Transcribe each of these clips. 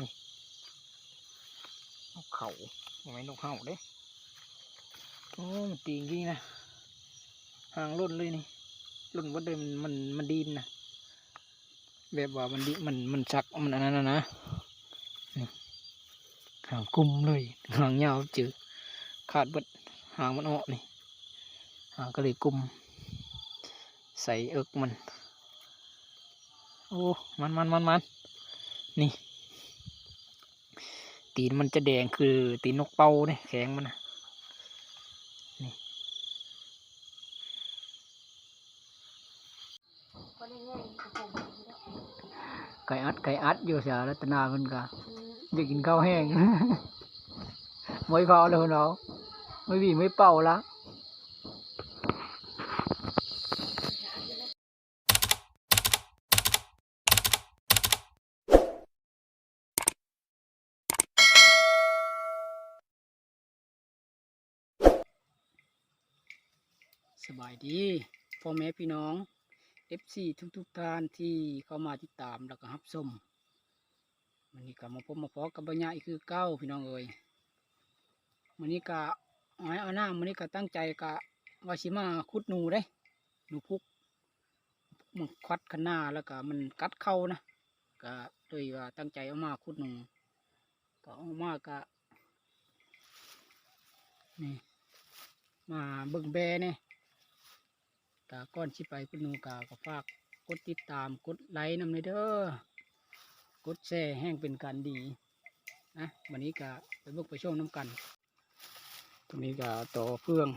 นี่นกเขายังไงนกเห่าเด้โอ้มันตีจริงๆนะหางรุ่นเลยนี่รุ่นว่าเดิมมันมันดีนนะแบบว่ามันดีมันมันชักมันอันนั้นนะนะหางกลุ่มเลยหางยาวจืดขาดบดหางมันออกนี่หางก็เลยกลุ่มใส่เอิกมัน โอ้ มันมันมันมันนี่ ตีนมันจะแดงคือตีนนกเป่าเนี่ยแข็งมันนะนี่ไก่อัดไก่อัดอยู่เสียรัตนามันกะอืมอยากกินข้าวแห้งไม่เผาเลยเนาะไม่บีไม่เป่าละายดีพ่อแม่พี่น้อง FC ทุกทุกท่านที่เข้ามาติดตามแล้วก็รับชมมันนี้ก็มาพบมาพอกับบรรยายคือเก้าพี่น้องเอ๋ยมันนี้ก็เอาเอาหน้ามันนี้ก็ตั้งใจก็ว่าสิมาคุดหนูได้หนูพุกมันควัดขันหน้าแล้วก็มันกัดเข้านะก็เลยว่าตั้งใจเอามาคุดหนูก็เอามาก็นี่มาเบิ่งแบเนี่ย กาก้อนชิไปคุณนูกาก็ฝากกดติดตามกดไลค์นำเลยเด้อกดแชร์แห้งเป็นการดีนะวันนี้ก็ไปบิกไปชมน้ำกัน ตรงนี้ก็ต่อเฟื่อง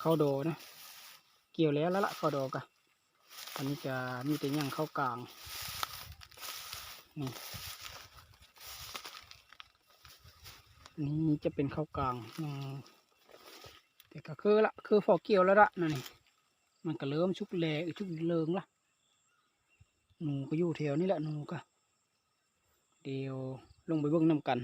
เข้าโดนะ เกี่ยวแล้วล้วละเข้าโดกะอันนี้จะมีแต่ย่างเข้ากลางนี่นนี้จะเป็นเข้ากลางยัง แต่ก็คือละคือฟอกเกี่ยวแล้วละนั่นนี่มันก็เริ่มชุกแหลกชุกเลิงละหนูก็อยู่แถวนี้แหละหนูก็เดี๋ยวลงไปเบิ่งน้ำกัน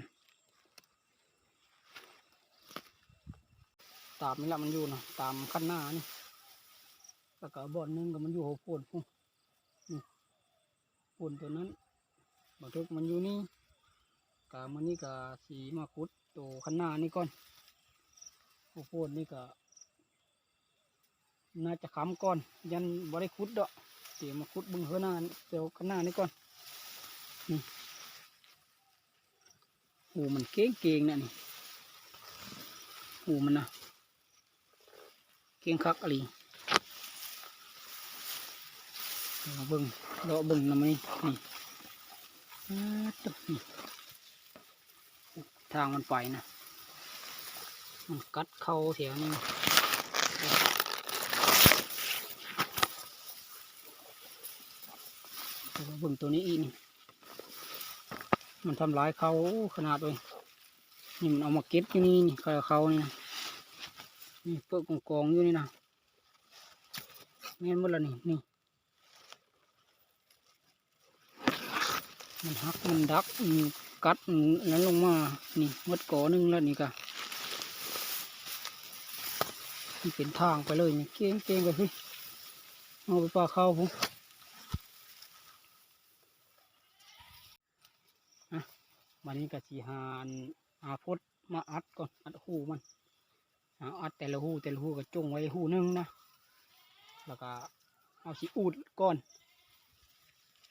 ตามนี่ละมันอยู่นะตามขั้นหน้านี่แล้วก็บ่อนนึงก็มันอยู่หัวโพนพุ่งนี่โพนตัวนั้นบักทึกมันอยู่นี่กามันนี่ก็สีมาคุดตัวขั้นหน้านี่ก่อน โอ้โหนี่ก็ น่าจะค้ำก่อน ยันบ่ได้ขุดดอกเดี๋ยวมาขุดบึงเฮือหน้าเดี๋ยวข้างหน้านี่ก่อนนี่หูมันเก่งเก่งนะนี่หูมันนะเก่งคักอะไรเราเบิ่งเราเบิ่งนำนี่นี่ตึ๊บนี่ทางมันไปนะ มันกัดเข้าแถวนี้เดี๋ยวเบิ่งตัวนี้อีกนี่มันทำร้ายเขาขนาดเลยนี่มันเอามาเก็บอยู่นี่นี่เขาเขานี่นะนี่เปิดกองกองอยู่นี่นะแม่นหมดแล้วนี่นี่มันหักมันดักมันกัดนั้นลงมา นี่มดกอหนึงแล้วนี่ก็ มันเป็นทางไปเลยนี่เก่งเก่งไปพี่เอาไปปลาเข้าผมอะวันนี้กะสีหานหาพดมาอัดก่อนอัดหูมันเอาอัดแต่ละหูแต่ละหูก็จงไว้หูหนึงนะแล้วก็เอาสีอูดก่อน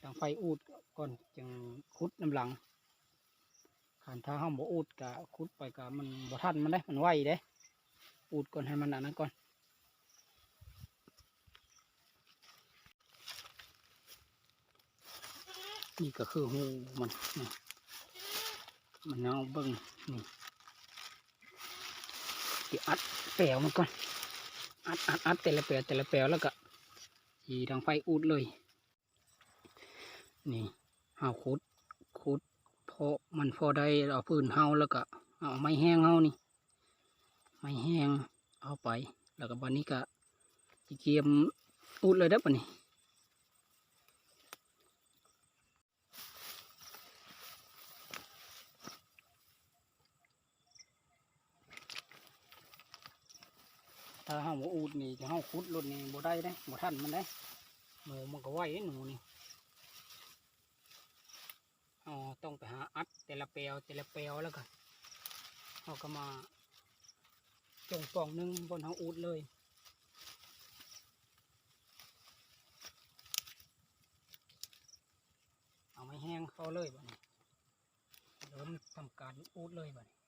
ดังไฟอูดก่อนจึงคุดน้ำหลังขันถ้าห้ามบ่อูดกะคุดไปกะมันบ่ทันมันได้มันไหวเด้ อูดก่อนให้มันอันนั้นก่อน นี่ก็คือหูมันนี่มันเอาเบิ้งนี่เดี๋ยวอัดแปลวมันก่อน อัดอัดอัดแต่ละแปลวแต่ละแปลวแล้วก็ยีทางไฟอูดเลย นี่เอาขุดขุดพอมันพอได้เอาพื้นเฮาแล้วก็เอาไม้แห้งเฮานี่ ไม้แห้งเอาไป แล้วก็บันนี้ก็เกียมอุดเลยเด้อบันนี้ถ้าเฮาบ่อูดนี่จะเฮาขุดรถนี่บ่ได้เด้บ่ทันมันได้หนูมันก็ไหวหนูนี่เอต้องไปหาอัดแต่ละเปลวแต่ละเปลวแล้วก็เราก็มา จงปล่องหนึงบนทางอูดเลยเอาไม่แห้งเข้าเลยบ่นี้เริ่มทำการอูดเลยบ่นี้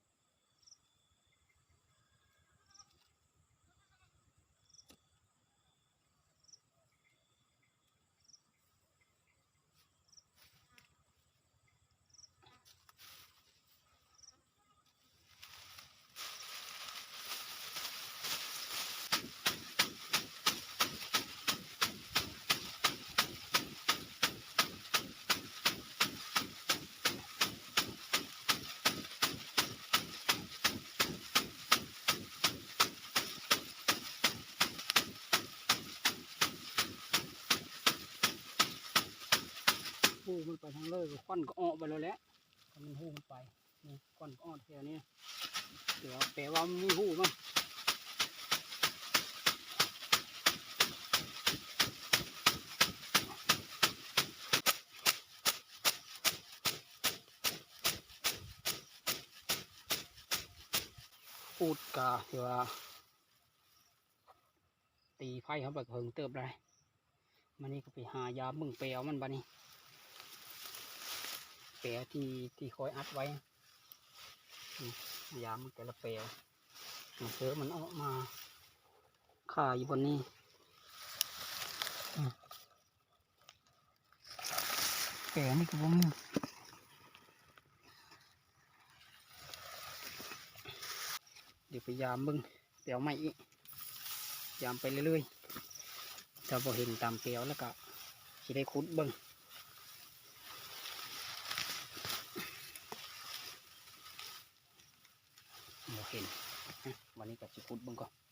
หูมันไปทางเลยก็ควันก็ออกไปแล้วแหละมันหูมันไปนี่ควันก็ออกแถวนี้เดี๋ยวแปลว่ามันมีหูมั้งพูดกาที่ว่า ตีไพ่เขาแบบเพิงเติบได้มันนี่ก็ไปหายามึงเปลวมันบ้านี้ ปลวที่ที่คอยอัดไว้ยามันแต่ละเปลวมันเสือมันออกมาข่าอยู่บนนี้อืมเปลวนี่ก็บ่มีเดี๋ยวไปยามมึงเปลวใหม่อีกยามไปเรื่อยๆถ้าพอเห็นตามเปลวแล้วก็จะได้คุดบิ้งบ่เห็นอะ วันนี้ก็จะคุดเบิ้งก่อน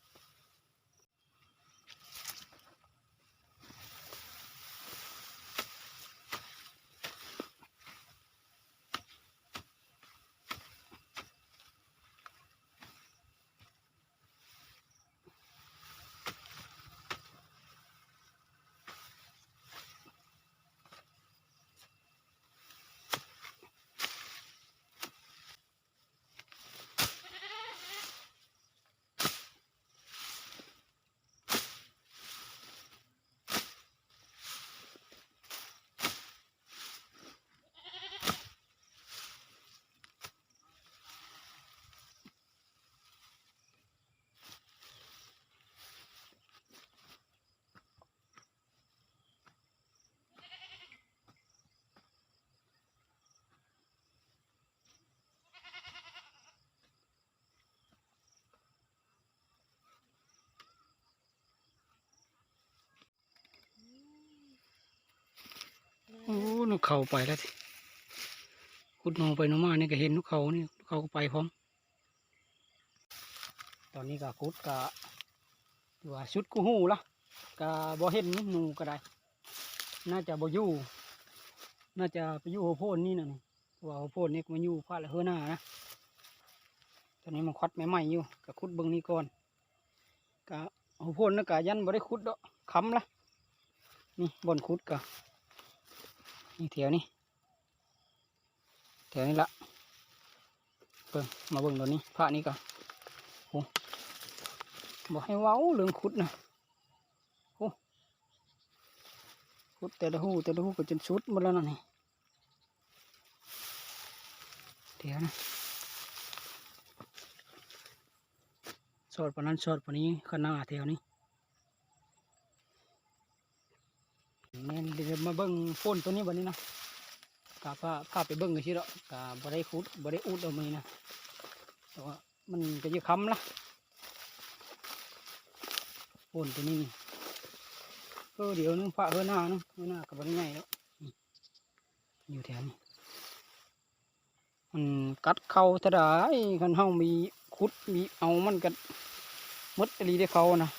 โอ้นกเขาไปแล้วสิคุดนองไปนองมานี่ก็เห็นนกเขานี่นกเขาก็ไปพร้อม ตอนนี้ก็คุดกะว่าชุดกูหูละกะบ่เห็นหนูก็ได้ น่าจะบ่อยู่ น่าจะไปอยู่โฮโพนนี่น่ะนี่ว่าโฮโพนนี่มันอยู่พาดละเฮือหน้านะ ตอนนี้มันควัดใหม่ๆอยู่กะคุดเบิ่งนี้ก่อนกะโฮโพนนะกะยันบ่ได้คุดดอกค้ำละนี่บนคุดกะ นี่แถวนี้แถวนี้ละเบิ่งมาเบิ่งตัวนี้พระนี้ก่อนโอ้บอกให้ว้าวเรื่องคุดนะโอ้คุดแต่ละหูแต่ละหูก็จนชุดหมดแล้วนะนี่เดี๋ยวนะสอดปนั้นสอดปนี้ขนาดแถวนี้แมาเบิ้งโฟนตัวนี้วันนี้นะกาพาพาไปเบิ้งกันชิเนาะกาบ่ได้คุดบ่ได้อุดเอามือนะแต่ว่ามันก็จะค้ำละโฟนตัวนี้นี่เออเดี๋ยวนึงพระเฮือหน้านึงเฮือหน้ากับบ่ได้ใหญ่แล้วอยู่แถวนี้มันกัดเข้าถ้าได้คันเฮามีคุดมีเอามันก็มดอหลีได้เขานะ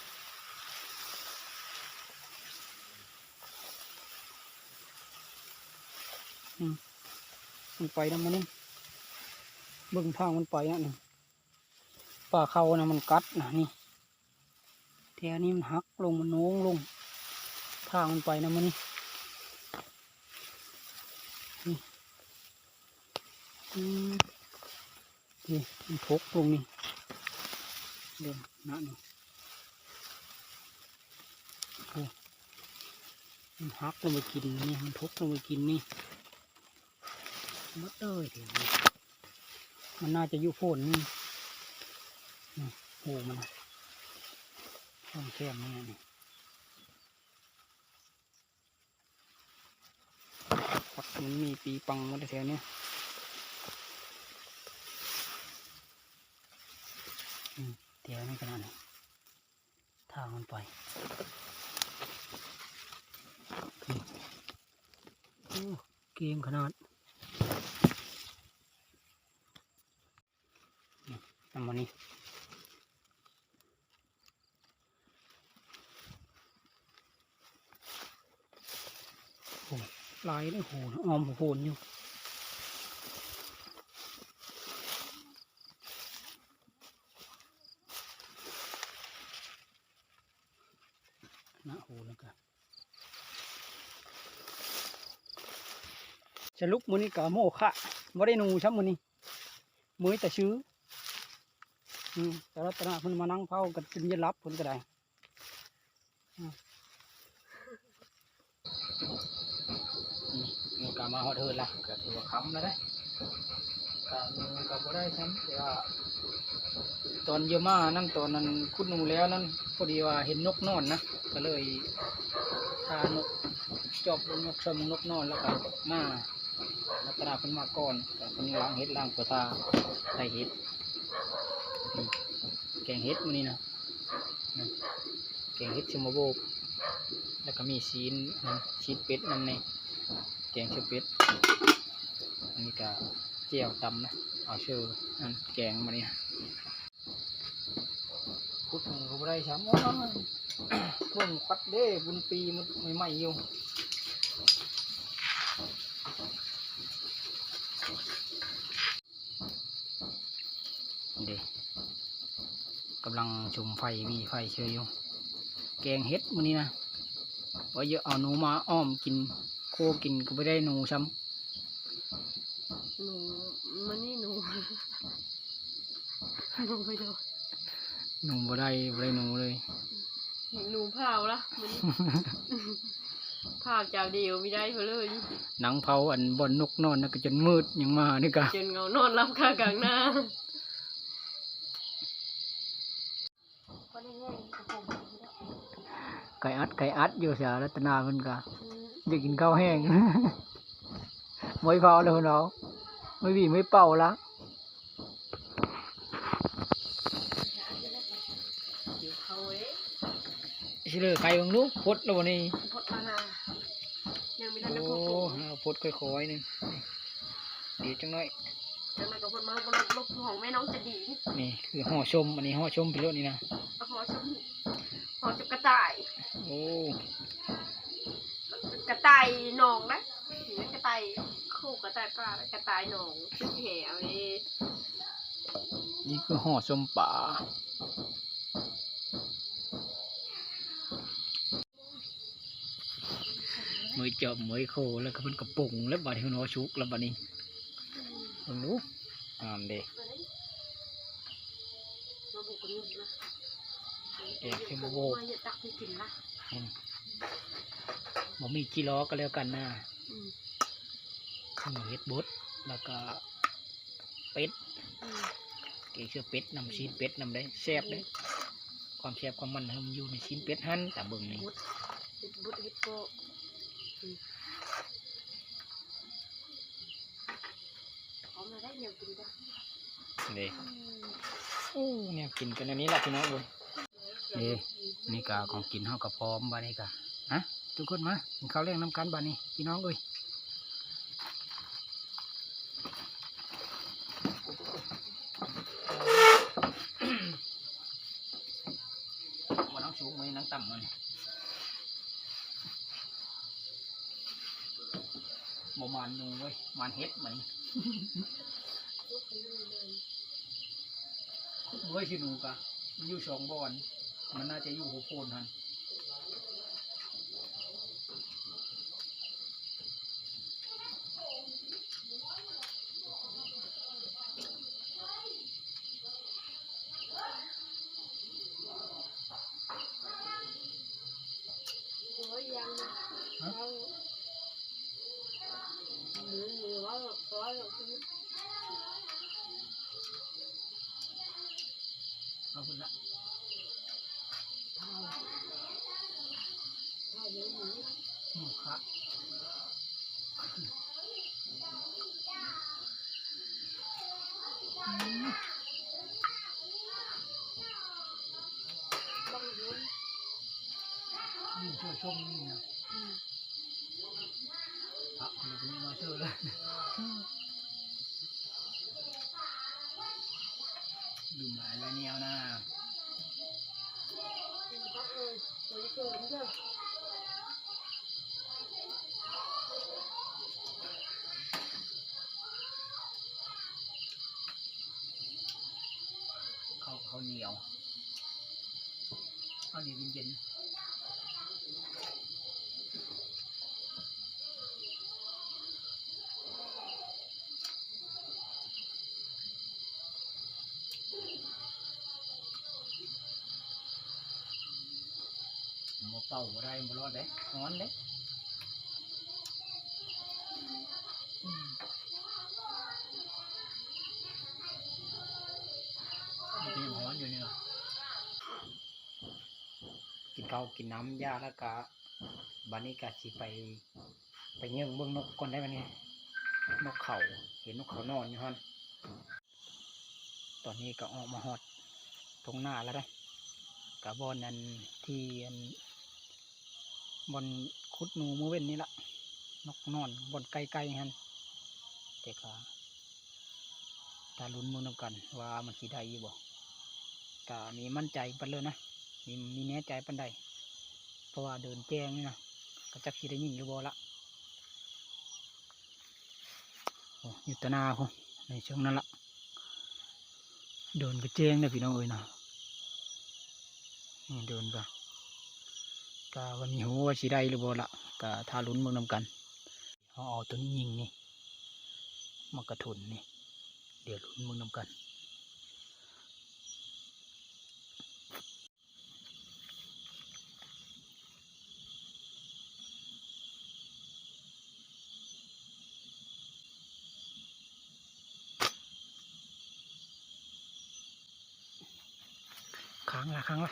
มันไปนะมันนี่เบิ่งทางมันไปอะนี่ป่าเขานะมันกัดนะนี่แถวนี้มันหักลงมันโน้งลงทางมันไปนะมันนี่นี่มนี่มันทกลงนี่เดินน้านี่โอ้มันหักลงไปกินนี่มันทกลงไปกินนี่ หมดเลยเดี๋ยทีมันน่าจะอยู่โพนนี่นี่โอ้มันน่ะช่องแคบนี่นี่ปักมันมีปีปังมาแถวเนี้ยเดี๋ยวนี่ขนาดนี้ทางมันไปนี่อ้เกมขนาดนี่ทำมานี่โอ้ลายเลย โหนออมโหนอยู่นะโหแล้วกันจะลุกมือนี้กะโมคะบ่ได้นูช้ำมือนี้มือแต่ชื้ออืมแต่รัตนาเพิ่นมานั่งเฝ้ากันจนย็นรับเพิ่นก็ได้อืมนี่นี่กะ มาฮอดเฮินละก็ถือว่าค้ำแล้วได้กะหนูก็บ่ได้ช้ำแต่ว่าตอนเยอะมานั่นตอนนั้นคุดหนูแล้วนั่นพอดีว่าเห็นนกนอนนะก็เลยพานกจอบลงนกชมนกนอนแล้วก็มาลัตนาเพิ่นมาก่อนแต่เพิ่นล้างเห็ดล้างตัวตาได้เห็ดนี่แกงเห็ดมื้อนี้นะนี่แกงเห็ดชิมโบกแล้วก็มีซีนนั่นชีสเป็ดนั่นนี่ แกงเชือเป็ดอันนี้ก็เจียวตำนะเอาเชื่อนั่นแกงมาเนี่ยพุดหนึ่งเขาบ่ได้ช้ำโอ้ยเบิ่งควัดเด้บุญปีมันใหม่ๆอยู่เด้กำลังชมไฟมีไฟเชยอยู่ แกงเห็ดมื้อนี้นะว่าเยอะเอาหนูมาอ้อมกิน โคกินก็ไม่ได้หนูช้หนูมันนี่หนูหนูไปโดนำหนูบ่ได้บ่ได้หนูเลย หนูเผาละมันนี่ เผาเจ้าเดียวไม่ได้เพนเลยหนังเผาอันบอนนกนอนนะก็จนมืดยังมานี่กะจนเงานอนรับคากลางหน้าก็ได้ง่ายกับผมแล้วไก่อัดไก่อัดอยู่เสียรัตนาเพิ่นกะ อยากกินข้าวแห้งไม่พอเลยเนาะไม่บีไม่เป่าละเดี๋ยวเขาเอ้ยชิเลอใครบางลูกพดแล้ววันนี้พดมานายังไม่ทันได้โอ้พดผมหาพดค่อยๆหนึงดีจังน้อยจังนั้นก็พดมาบนลบของแม่น้องจะดี นี่คือห่อชมอันนี้ห่อชมพิโรจนี่นะเอาหอชมหอจุกกระต่าย โอ้ กระต่ายหนองนะเห็นไหมกระต่ายคู่กระต่ายปลาและกระต่ายหนองชุดแหวนี่นี่คือห่อชมป่ามือจอบมือโคแล้วก็มันกระปุงแล้วบาดที่มันเอาชุกแล้วบาดนี้เบิ่งลูกอ่านเด้มาบุกกันอยู่นะเอ๊ะคือมาโบ กมาอย่าตักไปกินละบ่มีจีล้อก็แล้วกันนะอืมข้าวเห็ดบดแล้วก็เป็ดอืมเกลือเชื่อเป็ดนำชิ้นเป็ดนำได้แซ่บเลยความแซ่บความมันมันอยู่ในชิ้นเป็ดหั่นแต่เบิ่งนี่บุดเฮ็ดบุดเฮ็ดโกอืมพร้อมแล้วได้เดี๋ยวกินจ้ะเด้อืมโอ้เนี่ยกินกันอันนี้ละพี่น้องเว้ยเด้นี่กาของกินเฮากับพร้อมบ้านนี้กะ ฮะทุกคนมากินข้าวเลี้ยงน้ำกันบ้านนี้พี่น้องเอ้ยมานั่งสูงมานั่งต่ำมานี่บ่มานหนูเว้ยมานเฮ็ดมานี่เว้ยสิหนูกะมันอยู่สองบอน มันน่าจะอยู่หัวโพนทัน ว่าเราคือ เอาคุณละ เท่าเท่าเนื้อหมู หมูคะ ต้องยุ้น ชมนี่นะพระคนนี้มาช่อแล้วดูหมายแล้วเนี่ยวนะ ตัวเกินเด้อ เขาเขาวเหนียวข้าวเหนียวเย็นๆหมอเป่าอะไรมอรอดเด้ร้อนเด้มมันเป็นร้อนอยู่นี่เหรอกินข้าวกินน้ำยาแล้วก็บันนี้ก็สิไป ไปเยี่ยงเบื้องนกก่อนได้ไหมเนี่ยนกเขาเห็นนกเขานอนอยู่ฮันตอนนี้ก็ออกมาหอดตรงหน้าแล้วได้กับบอนนั้นที่ บอนคุดหนูมือเว้นนี่ละนกนอนบอนไกลๆฮันแต่ก็ตาลุ้นมือนำกัน ว่ามันสีได้อยู่บ่ก็มีมั่นใจปันเลยนะมีมีแน่ใจปันใดเพราะว่าเดินแจ้งนี่นะก็จักสิได้ยินอยู่บ่ละโอ้ยู่ตนาเขาในช่วงนั้นละเดินก็แจ้งนะพี่น้องเอ้ยนะนี่เดินก็ กะวันนี้หัวาสิได้หรือบ่ละกะทาลุ้นเมืองนำกันเขาเอาตัวนี้ยิงนี่มากระทุนนี่ เดี๋ยวลุ้นเมืองนำกันค้างละค้างละ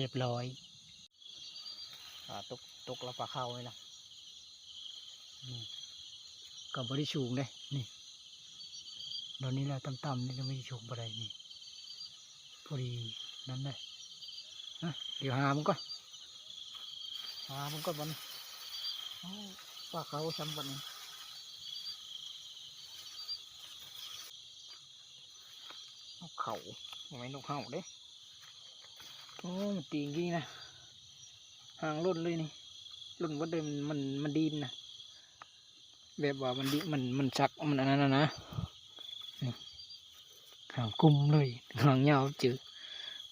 รียบร้อยอ่าตกตกแล้วปลาเข้าเลยล่ะนี่กับบริสูงเลยนี่ตอนนี้เราต่ำๆนี่ก็ไม่ได้สูงบอะไรนี่พอดีนั่นเลยฮะเดี๋ยวหามันก่อนหามันก่อนบอลโอ้ปลาเขาซ้ำบัดนนกเขาไม่นกเขาเด้ โอ้มันตีงี้นะห่างรุ่นเลยนี่รุ่นว่าเดิมมันมันดินนะแบบว่ามันดิมันมันชักมันอันนั้นนะนะนี่างกุมเลยห่างยาวจืด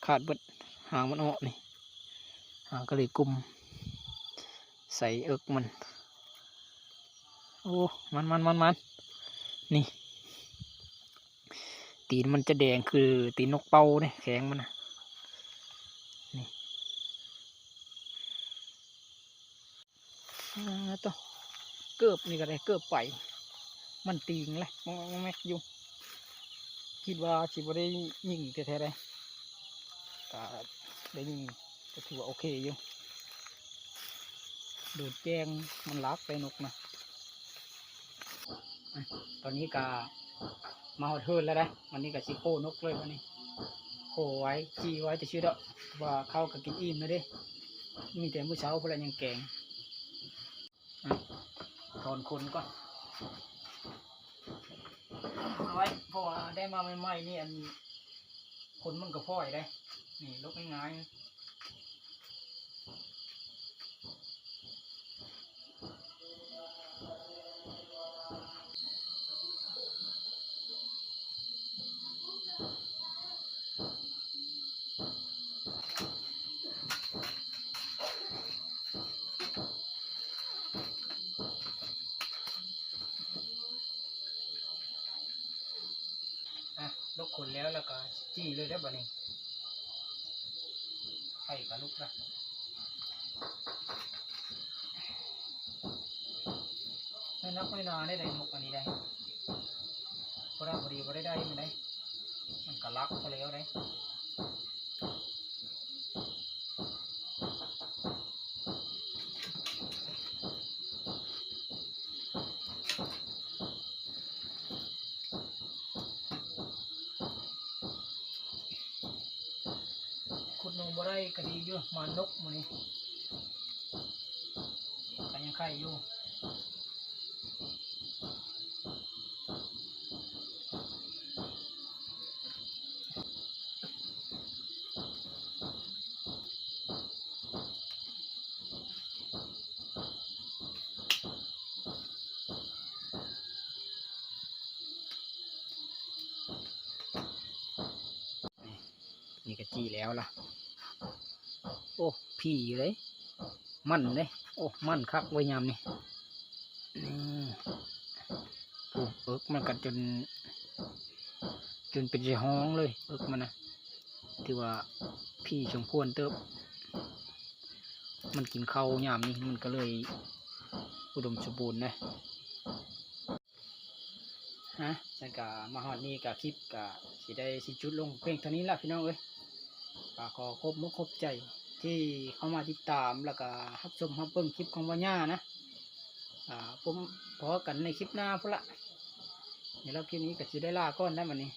ขาดบดห่างมันออกนี่ห่างก็เลยกุมใส่เอิกมัน โอ้มันมันมันมันนี่ ตีนมันจะแดงคือตีนนกเป่าเนี่ยแข็งมันนะนี่อ่า ต่อเกือบนี่ก็ได้เกือบไป มันตีงเลยมองแม็กอยู่คิดว่าชิบได้ยิงแท้ๆเลยก็ได้ยิงก็ถือว่าโอเคอยู่โดดแจ้งมันลักไปนกนะตอนนี้ก็มาหอดเทินแล้วนะวันนี้ก็สิโคนกเลยวันนี้โคไว้จีไว้จะชื่อดอกว่าเข้ากับกินอิ่มนะเด้มีแต่มื้อเช้าเพนละยังแกงอะ ถอนคนก่อนเอาไว้เพราะว่าได้มาใหม่ๆนี่อันคนมันก็พ่อยได้ นี่ลกง่ายๆ คนแล้วแล้วก็จี้เลยได้บ่นี้ข่กับลูกละไม่นักไม่นาได้ได้มกอันนี้ได้พอได้พอดีพอได้ได้มันได้มันกะลักไปแล้วได้ ขุดหนูบ่ ได้ก็ดีอยู่มานกมันนี่กันยังไข่อยู่นี่ก็จี้แล้วล่ะ โอ้พี่เลยมันเลยโอ้มันคักไว้ยามนี่นี่โอ้เอิกมันกันจน จนเป็นใจห้องเลยเอิกมันนะถือว่าพี่สมควรเติบ มันกินข้าวยามนี้มันก็เลย อุดมสมบูรณ์นะฮะฉันกะมาฮอดนี้กะคลิปกะสิได้สิจุดลงเพียงเท่านี้ละพี่น้องเอ้ยกะขอครบมุกครบใจ ที่เข้ามาติดตามแล้วก็รับชมรับเบิ่งคลิปของวาญ่านะอ่าผมพอกันในคลิปหน้าพุ่นละเดี๋ยวเราคลิปนี้ก็จะได้ลาก่อนได้วันนี้